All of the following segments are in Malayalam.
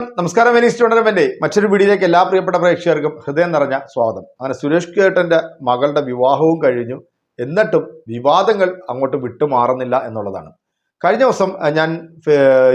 നമസ്കാരം വെനീസ് ടൂർണമെന്റ് മറ്റൊരു വീഡിയോയിലേക്ക് എല്ലാ പ്രിയപ്പെട്ട പ്രേക്ഷകർക്കും ഹൃദയം നിറഞ്ഞ സ്വാഗതം. അങ്ങനെ സുരേഷ് കേട്ടന്റെ മകളുടെ വിവാഹവും കഴിഞ്ഞു. എന്നിട്ടും വിവാദങ്ങൾ അങ്ങോട്ട് വിട്ടുമാറുന്നില്ല എന്നുള്ളതാണ്. കഴിഞ്ഞ ദിവസം ഞാൻ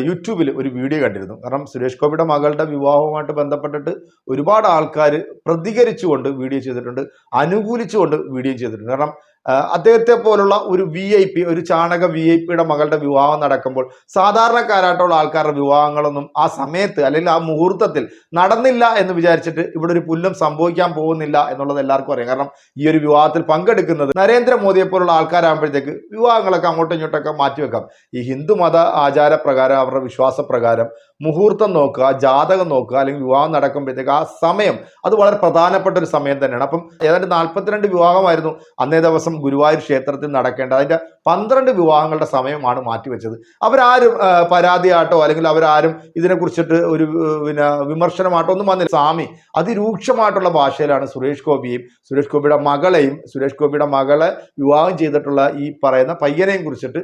യൂട്യൂബിൽ ഒരു വീഡിയോ കണ്ടിരുന്നു. കാരണം സുരേഷ് ഗോപിയുടെ മകളുടെ വിവാഹവുമായിട്ട് ബന്ധപ്പെട്ടിട്ട് ഒരുപാട് ആൾക്കാർ പ്രതികരിച്ചുകൊണ്ട് വീഡിയോ ചെയ്തിട്ടുണ്ട് അനുകൂലിച്ചുകൊണ്ട് വീഡിയോ ചെയ്തിട്ടുണ്ട്. കാരണം അദ്ദേഹത്തെ പോലുള്ള ഒരു വി ഐ പി ഒരു ചാണക വി ഐ പിയുടെ മകളുടെ വിവാഹം നടക്കുമ്പോൾ സാധാരണക്കാരായിട്ടുള്ള ആൾക്കാരുടെ വിവാഹങ്ങളൊന്നും ആ സമയത്ത് അല്ലെങ്കിൽ ആ മുഹൂർത്തത്തിൽ നടന്നില്ല എന്ന് വിചാരിച്ചിട്ട് ഇവിടെ ഒരു പുല്ലും സംഭവിക്കാൻ പോകുന്നില്ല എന്നുള്ളത് എല്ലാവർക്കും അറിയാം. കാരണം ഈ ഒരു വിവാഹത്തിൽ പങ്കെടുക്കുന്നത് നരേന്ദ്രമോദിയെ പോലുള്ള ആൾക്കാരാകുമ്പോഴത്തേക്ക് വിവാഹങ്ങളൊക്കെ അങ്ങോട്ടും ഇങ്ങോട്ടൊക്കെ മാറ്റിവെക്കാം. ഈ ഹിന്ദു മത ആചാരപ്രകാരം അവരുടെ വിശ്വാസപ്രകാരം മുഹൂർത്തം നോക്കുക ജാതകം നോക്കുക അല്ലെങ്കിൽ വിവാഹം നടക്കുമ്പോഴത്തേക്ക് ആ സമയം അത് വളരെ പ്രധാനപ്പെട്ട ഒരു സമയം തന്നെയാണ്. അപ്പം ഏതാണ്ട് നാൽപ്പത്തിരണ്ട് വിവാഹമായിരുന്നു അന്നേ ദിവസം ഗുരുവായൂർ ക്ഷേത്രത്തിൽ നടക്കേണ്ടത്. അതിന്റെ പന്ത്രണ്ട് വിവാഹങ്ങളുടെ സമയമാണ് മാറ്റിവെച്ചത്. അവരാരും പരാതിയാട്ടോ അല്ലെങ്കിൽ അവരാരും ഇതിനെക്കുറിച്ചിട്ട് ഒരു പിന്നെ വിമർശനമായിട്ടോ ഒന്നും വന്നില്ല. സ്വാമി അതിരൂക്ഷമായിട്ടുള്ള ഭാഷയിലാണ് സുരേഷ് ഗോപിയെയും സുരേഷ് ഗോപിയുടെ മകളെയും സുരേഷ് ഗോപിയുടെ മകളെ വിവാഹം ചെയ്തിട്ടുള്ള ഈ പറയുന്ന പയ്യനെയും കുറിച്ചിട്ട്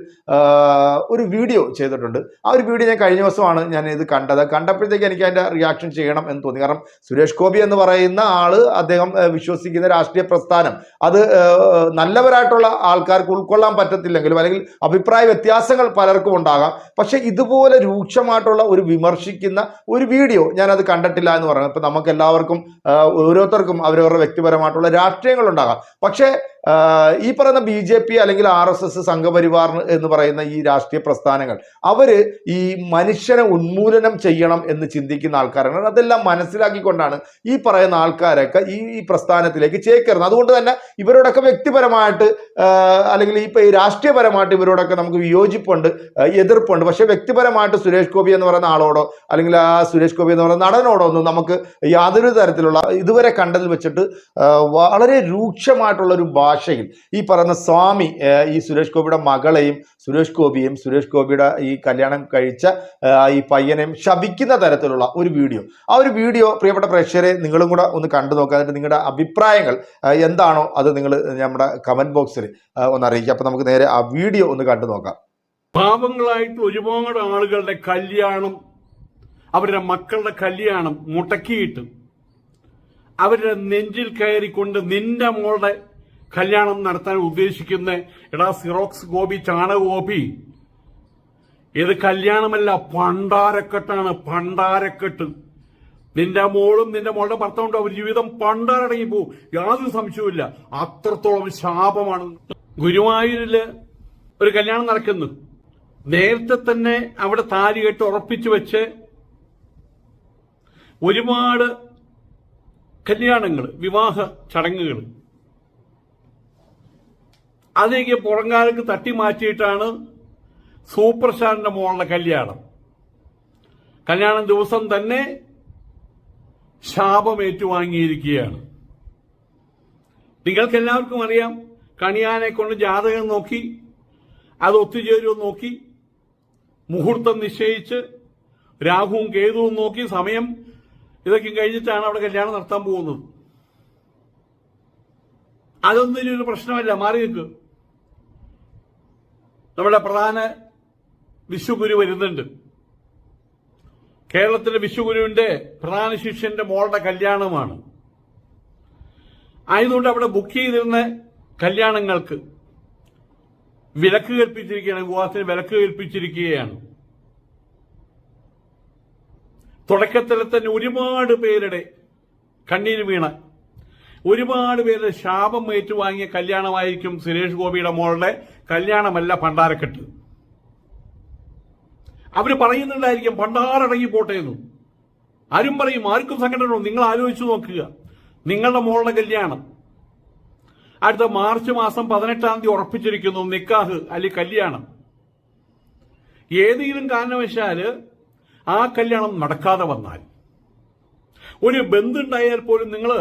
ഒരു വീഡിയോ ചെയ്തിട്ടുണ്ട്. ആ ഒരു വീഡിയോ ഞാൻ കഴിഞ്ഞ ദിവസമാണ് ഞാൻ ഇത് കണ്ടത്. കണ്ടപ്പോഴത്തേക്ക് എനിക്ക് അതിന്റെ റിയാക്ഷൻ ചെയ്യണം എന്ന് തോന്നി. കാരണം സുരേഷ് ഗോപി എന്ന് പറയുന്ന ആൾ അദ്ദേഹം വിശ്വസിക്കുന്ന രാഷ്ട്രീയ പ്രസ്ഥാനം. അത് നല്ലവരായിട്ടുള്ള ആൾക്കാർക്ക് ഉൾക്കൊള്ളാൻ പറ്റത്തില്ലെങ്കിലും അല്ലെങ്കിൽ അഭിപ്രായ വ്യത്യാസങ്ങൾ പലർക്കും ഉണ്ടാകാം. പക്ഷെ ഇതുപോലെ രൂക്ഷമായിട്ടുള്ള ഒരു വിമർശിക്കുന്ന ഒരു വീഡിയോ ഞാനത് കണ്ടിട്ടില്ല എന്ന് പറയുന്നത് ഇപ്പൊ നമുക്ക് എല്ലാവർക്കും ഓരോരുത്തർക്കും അവരവരുടെ വ്യക്തിപരമായിട്ടുള്ള രാഷ്ട്രീയങ്ങൾ ഉണ്ടാകാം. പക്ഷേ ഈ പറയുന്ന ബി ജെ പി അല്ലെങ്കിൽ ആർ എസ് എസ് സംഘപരിവാർ എന്ന് പറയുന്ന ഈ രാഷ്ട്രീയ പ്രസ്ഥാനങ്ങൾ അവർ ഈ മനുഷ്യനെ ഉന്മൂലനം ചെയ്യണം എന്ന് ചിന്തിക്കുന്ന ആൾക്കാരാണ്. അതെല്ലാം മനസ്സിലാക്കിക്കൊണ്ടാണ് ഈ പറയുന്ന ആൾക്കാരൊക്കെ ഈ ഈ പ്രസ്ഥാനത്തിലേക്ക് ചേക്കേറുന്നത്. അതുകൊണ്ട് തന്നെ ഇവരോടൊക്കെ വ്യക്തിപരമായിട്ട് അല്ലെങ്കിൽ ഈ ഈ രാഷ്ട്രീയപരമായിട്ട് ഇവരോടൊക്കെ നമുക്ക് വിയോജിപ്പുണ്ട് എതിർപ്പുണ്ട്. പക്ഷേ വ്യക്തിപരമായിട്ട് സുരേഷ് ഗോപി എന്ന് പറയുന്ന ആളോടോ അല്ലെങ്കിൽ ആ സുരേഷ് ഗോപി എന്ന് പറയുന്ന നടനോടോ ഒന്നും നമുക്ക് യാതൊരു തരത്തിലുള്ള ഇതുവരെ കണ്ടതിൽ വെച്ചിട്ട് വളരെ രൂക്ഷമായിട്ടുള്ള ഒരു ഭാഷയിൽ ഈ പറയുന്ന സ്വാമി ഈ സുരേഷ് ഗോപിയുടെ മകളെയും സുരേഷ് ഗോപിയും സുരേഷ് ഗോപിയുടെ ഈ കല്യാണം കഴിച്ച ഈ പയ്യനെയും ശപിക്കുന്ന തരത്തിലുള്ള ഒരു വീഡിയോ. ആ ഒരു വീഡിയോ പ്രിയപ്പെട്ട പ്രേക്ഷകരെ നിങ്ങളും കൂടെ ഒന്ന് കണ്ടു നോക്കുക എന്നിട്ട് നിങ്ങളുടെ അഭിപ്രായങ്ങൾ എന്താണോ അത് നിങ്ങൾ നമ്മുടെ കമന്റ് ബോക്സിൽ ഒന്ന് അറിയിക്കുക. അപ്പോൾ നമുക്ക് നേരെ ആ വീഡിയോ ഒന്ന് കണ്ടു നോക്കാം. പാവങ്ങളായിട്ട് ഒരുപാട് ആളുകളുടെ കല്യാണം അവരുടെ മക്കളുടെ കല്യാണം മുടക്കിയിട്ട് അവരുടെ നെഞ്ചിൽ കയറിക്കൊണ്ട് നിന്റെ മോളുടെ കല്യാണം നടത്താൻ ഉദ്ദേശിക്കുന്ന എടാ സിറോക്സ് ഗോപി ചാണക ഗോപി ഇത് കല്യാണമല്ല പണ്ടാരക്കെട്ടാണ് പണ്ടാരക്കെട്ട്. നിന്റെ മോളും നിന്റെ മോളുടെ ഭർത്താവുണ്ടോ അവർ ജീവിതം പണ്ടാരടങ്ങി പോവും യാതൊരു സംശയവുമില്ല. അത്രത്തോളം ശാപമാണ്. ഗുരുവായൂരിൽ ഒരു കല്യാണം നടക്കുന്നു. നേരത്തെ തന്നെ അവിടെ താലി കെട്ട് ഉറപ്പിച്ചു വെച്ച് ഒരുപാട് കല്യാണങ്ങൾ വിവാഹ ചടങ്ങുകൾ. അതിലേക്ക് പുറങ്കാലക്ക് തട്ടി മാറ്റിയിട്ടാണ് സൂപ്പർ മോളുടെ കല്യാണം. കല്യാണം ദിവസം തന്നെ ശാപം ഏറ്റുവാങ്ങിയിരിക്കുകയാണ് നിങ്ങൾക്ക് എല്ലാവർക്കും അറിയാം കണിയാനെ കൊണ്ട് ജാതകം നോക്കി അത് ഒത്തുചേരുമെന്ന് നോക്കി മുഹൂർത്തം നിശ്ചയിച്ച് രാഹുവും കേതുവും നോക്കി സമയം ഇതൊക്കെ കഴിഞ്ഞിട്ടാണ് അവിടെ കല്യാണം നടത്താൻ പോകുന്നത്. അതൊന്നും ഒരു പ്രശ്നമല്ല. മാറി നിൽക്ക്. നമ്മുടെ പ്രധാന വിശ്വഗുരു വരുന്നുണ്ട്. കേരളത്തിലെ വിശ്വഗുരുവിന്റെ പ്രധാന ശിഷ്യന്റെ മോളുടെ കല്യാണമാണ്. ആയതുകൊണ്ട് അവിടെ ബുക്ക് ചെയ്തിരുന്ന കല്യാണങ്ങൾക്ക് വിലക്ക് കൽപ്പിച്ചിരിക്കുകയാണ് ഉപവാസത്തിന് വിലക്ക് കൽപ്പിച്ചിരിക്കുകയാണ് തുടക്കത്തിൽ തന്നെ ഒരുപാട് പേരുടെ കണ്ണീര് വീണ. ഒരുപാട് പേരുടെ ശാപം ഏറ്റുവാങ്ങിയ കല്യാണമായിരിക്കും സുരേഷ് ഗോപിയുടെ മോളുടെ കല്യാണമല്ല പണ്ടാരക്കെട്ട് അവർ പറയുന്നുണ്ടായിരിക്കും പണ്ടാറടങ്ങി പോട്ടെ എന്നും. ആരും പറയും ആർക്കും സംഘടന നിങ്ങൾ ആലോചിച്ചു നോക്കുക. നിങ്ങളുടെ മോളുടെ കല്യാണം അടുത്ത മാർച്ച് മാസം പതിനെട്ടാം തീയതി ഉറപ്പിച്ചിരിക്കുന്നു നിക്കാഹ് അല്ലെങ്കിൽ കല്യാണം. ഏതെങ്കിലും കാരണവശാൽ ആ കല്യാണം നടക്കാതെ വന്നാൽ ഒരു ബന്ധുണ്ടായാൽ പോലും നിങ്ങൾ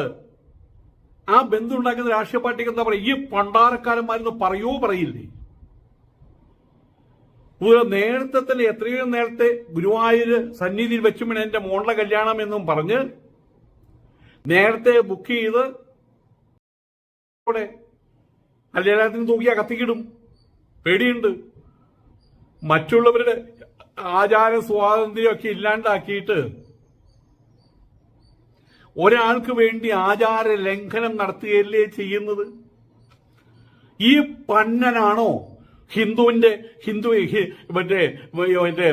ആ ബന്ധുണ്ടാക്കുന്ന രാഷ്ട്രീയ പാർട്ടിക്ക് എന്താ പറയുക ഈ പണ്ടാരക്കാരന്മാരെന്ന് പറയോ പറയില്ലേ? നേരത്തെ തന്നെ എത്രയോ നേരത്തെ ഗുരുവായൂര് സന്നിധിയിൽ വെച്ചും എന്റെ മോളുടെ കല്യാണം എന്നും പറഞ്ഞ് നേരത്തെ ബുക്ക് ചെയ്ത് ഇവിടെ കല്യാണത്തിന് തൂക്കിയാ കത്തിക്കിടും പേടിയുണ്ട്. മറ്റുള്ളവരുടെ ആചാര സ്വാതന്ത്ര്യമൊക്കെ ഇല്ലാണ്ടാക്കിയിട്ട് ഒരാൾക്ക് വേണ്ടി ആചാര ലംഘനം നടത്തുകയല്ലേ ചെയ്യുന്നത്? ഈ പന്നനാണോ ഹിന്ദുവിന്റെ ഹിന്ദു മറ്റേ മറ്റേ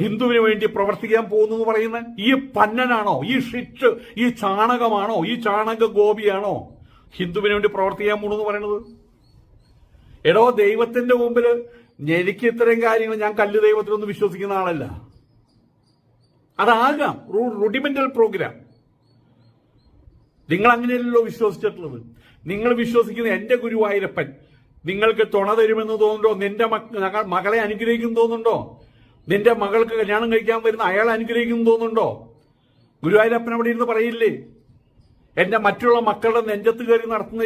ഹിന്ദുവിന് വേണ്ടി പ്രവർത്തിക്കാൻ പോകുന്നു പറയുന്ന ഈ പന്നനാണോ? ഈ ഷിറ്റ് ഈ ചാണകമാണോ? ഈ ചാണക ഗോപിയാണോ ഹിന്ദുവിന് വേണ്ടി പ്രവർത്തിക്കാൻ പോണെന്ന് പറയുന്നത്? എടോ ദൈവത്തിന്റെ മുമ്പിൽ എനിക്ക് ഇത്തരം കാര്യങ്ങൾ ഞാൻ കല്ല് ദൈവത്തിലൊന്നും വിശ്വസിക്കുന്ന ആളല്ല. അതാകാം റുഡിമെന്റൽ പ്രോഗ്രാം. നിങ്ങൾ അങ്ങനെയല്ലല്ലോ വിശ്വസിച്ചിട്ടുള്ളത്. നിങ്ങൾ വിശ്വസിക്കുന്ന എന്റെ ഗുരുവായൂരപ്പൻ നിങ്ങൾക്ക് തുണ തരുമെന്ന് തോന്നുന്നുണ്ടോ? നിന്റെ മകളെ അനുഗ്രഹിക്കും തോന്നുന്നുണ്ടോ? നിന്റെ മകൾക്ക് കല്യാണം കഴിക്കാൻ വരുന്ന അയാളെ അനുഗ്രഹിക്കും തോന്നുന്നുണ്ടോ? ഗുരുവായൂരപ്പൻ അവിടെ ഇരുന്ന് പറയില്ലേ? എന്റെ മറ്റുള്ള മക്കളുടെ നെഞ്ചത്ത് കയറി നടത്തുന്ന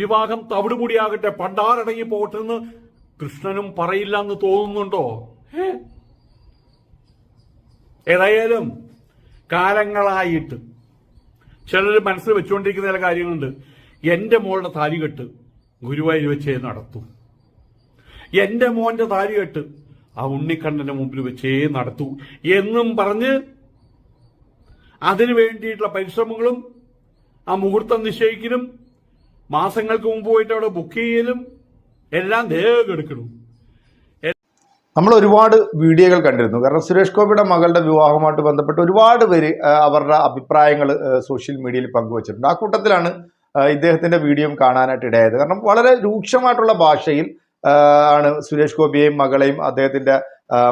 വിവാഹം തവിടുപൊടിയാകട്ടെ പണ്ടാറടങ്ങി പോകട്ടെ എന്ന് കൃഷ്ണനും പറയില്ല എന്ന് തോന്നുന്നുണ്ടോ? ഏതായാലും കാലങ്ങളായിട്ട് ചിലർ മനസ്സിൽ വെച്ചുകൊണ്ടിരിക്കുന്ന ചില കാര്യങ്ങളുണ്ട്. എന്റെ മോളുടെ താലികെട്ട് ഗുരുവായൂർ വെച്ചേ നടത്തൂ. എന്റെ മോന്റെ താലികെട്ട് ആ ഉണ്ണിക്കണ്ണന്റെ മുമ്പിൽ വെച്ചേ നടത്തൂ എന്നും പറഞ്ഞ് അതിനു വേണ്ടിയിട്ടുള്ള പരിശ്രമങ്ങളും ആ മുഹൂർത്തം നിശ്ചയിക്കലും മാസങ്ങൾക്ക് മുമ്പ് പോയിട്ട് അവിടെ ബുക്ക് ചെയ്യലും എല്ലാം ദേഹെടുക്കണം നമ്മൾ ഒരുപാട് വീഡിയോകൾ കണ്ടിരുന്നു. കാരണം സുരേഷ് ഗോപിയുടെ മകളുടെ വിവാഹവുമായിട്ട് ബന്ധപ്പെട്ട് ഒരുപാട് പേര് അവരുടെ അഭിപ്രായങ്ങൾ സോഷ്യൽ മീഡിയയിൽ പങ്കുവച്ചിട്ടുണ്ട്. ആ കൂട്ടത്തിലാണ് ഇദ്ദേഹത്തിന്റെ വീഡിയോയും കാണാനായിട്ട് ഇടയായത്. കാരണം വളരെ രൂക്ഷമായിട്ടുള്ള ഭാഷയിൽ ആണ് സുരേഷ് ഗോപിയെയും മകളെയും അദ്ദേഹത്തിന്റെ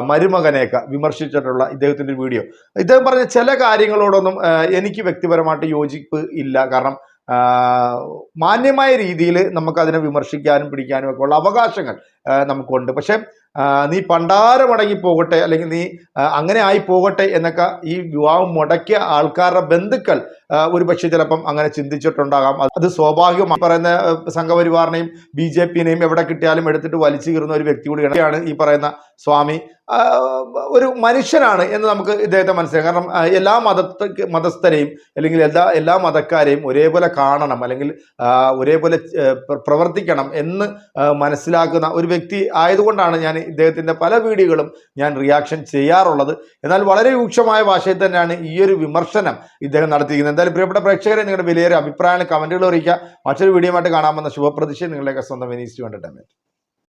മരുമകനെയൊക്കെ വിമർശിച്ചിട്ടുള്ള ഇദ്ദേഹത്തിന്റെ വീഡിയോ. ഇദ്ദേഹം പറഞ്ഞ ചില കാര്യങ്ങളോടൊന്നും എനിക്ക് വ്യക്തിപരമായിട്ട് യോജിപ്പ് ഇല്ല. കാരണം മാന്യമായ രീതിയിൽ നമുക്കതിനെ വിമർശിക്കാനും പിടിക്കാനും ഒക്കെ ഉള്ള അവകാശങ്ങൾ നമുക്കുണ്ട്. പക്ഷെ നീ പണ്ടാരമടങ്ങി പോകട്ടെ അല്ലെങ്കിൽ നീ അങ്ങനെ ആയി പോകട്ടെ എന്നൊക്കെ ഈ വിവാഹം മുടക്കിയ ആൾക്കാരുടെ ബന്ധുക്കൾ ഒരു പക്ഷേ ചിലപ്പം അങ്ങനെ ചിന്തിച്ചിട്ടുണ്ടാകാം. അത് സ്വാഭാവികമായി പറയുന്ന സംഘപരിവാറിനെയും ബി ജെ പിനെയും എവിടെ കിട്ടിയാലും എടുത്തിട്ട് വലിച്ചു കീറുന്ന ഒരു വ്യക്തി കൂടിയാണ് ഈ പറയുന്ന സ്വാമി. ഒരു മനുഷ്യനാണ് എന്ന് നമുക്ക് ഇദ്ദേഹത്തെ മനസ്സിലാക്കാം. കാരണം എല്ലാ മതത്തെ മതസ്ഥരെയും അല്ലെങ്കിൽ എല്ലാ എല്ലാ മതക്കാരെയും ഒരേപോലെ കാണണം അല്ലെങ്കിൽ ഒരേപോലെ പ്രവർത്തിക്കണം എന്ന് മനസ്സിലാക്കുന്ന ഒരു വ്യക്തി ആയതുകൊണ്ടാണ് ഞാൻ ഇദ്ദേഹത്തിന്റെ പല വീഡിയോകളും ഞാൻ റിയാക്ഷൻ ചെയ്യാറുള്ളത്. എന്നാൽ വളരെ രൂക്ഷമായ ഭാഷയിൽ തന്നെയാണ് ഈ ഒരു വിമർശനം ഇദ്ദേഹം നടത്തിയിരിക്കുന്നത്. എന്തായാലും പ്രിയപ്പെട്ട പ്രേക്ഷകരെ നിങ്ങളുടെ വിലയേറെ അഭിപ്രായങ്ങൾ കമന്റുകൾ അറിയിക്കുക. മറ്റൊരു വീഡിയോ ആയിട്ട് കാണാമെന്ന ശുഭപ്രതീക്ഷ നിങ്ങളുടെയൊക്കെ സ്വന്തം വിനീസ് കണ്ടിട്ടുണ്ട്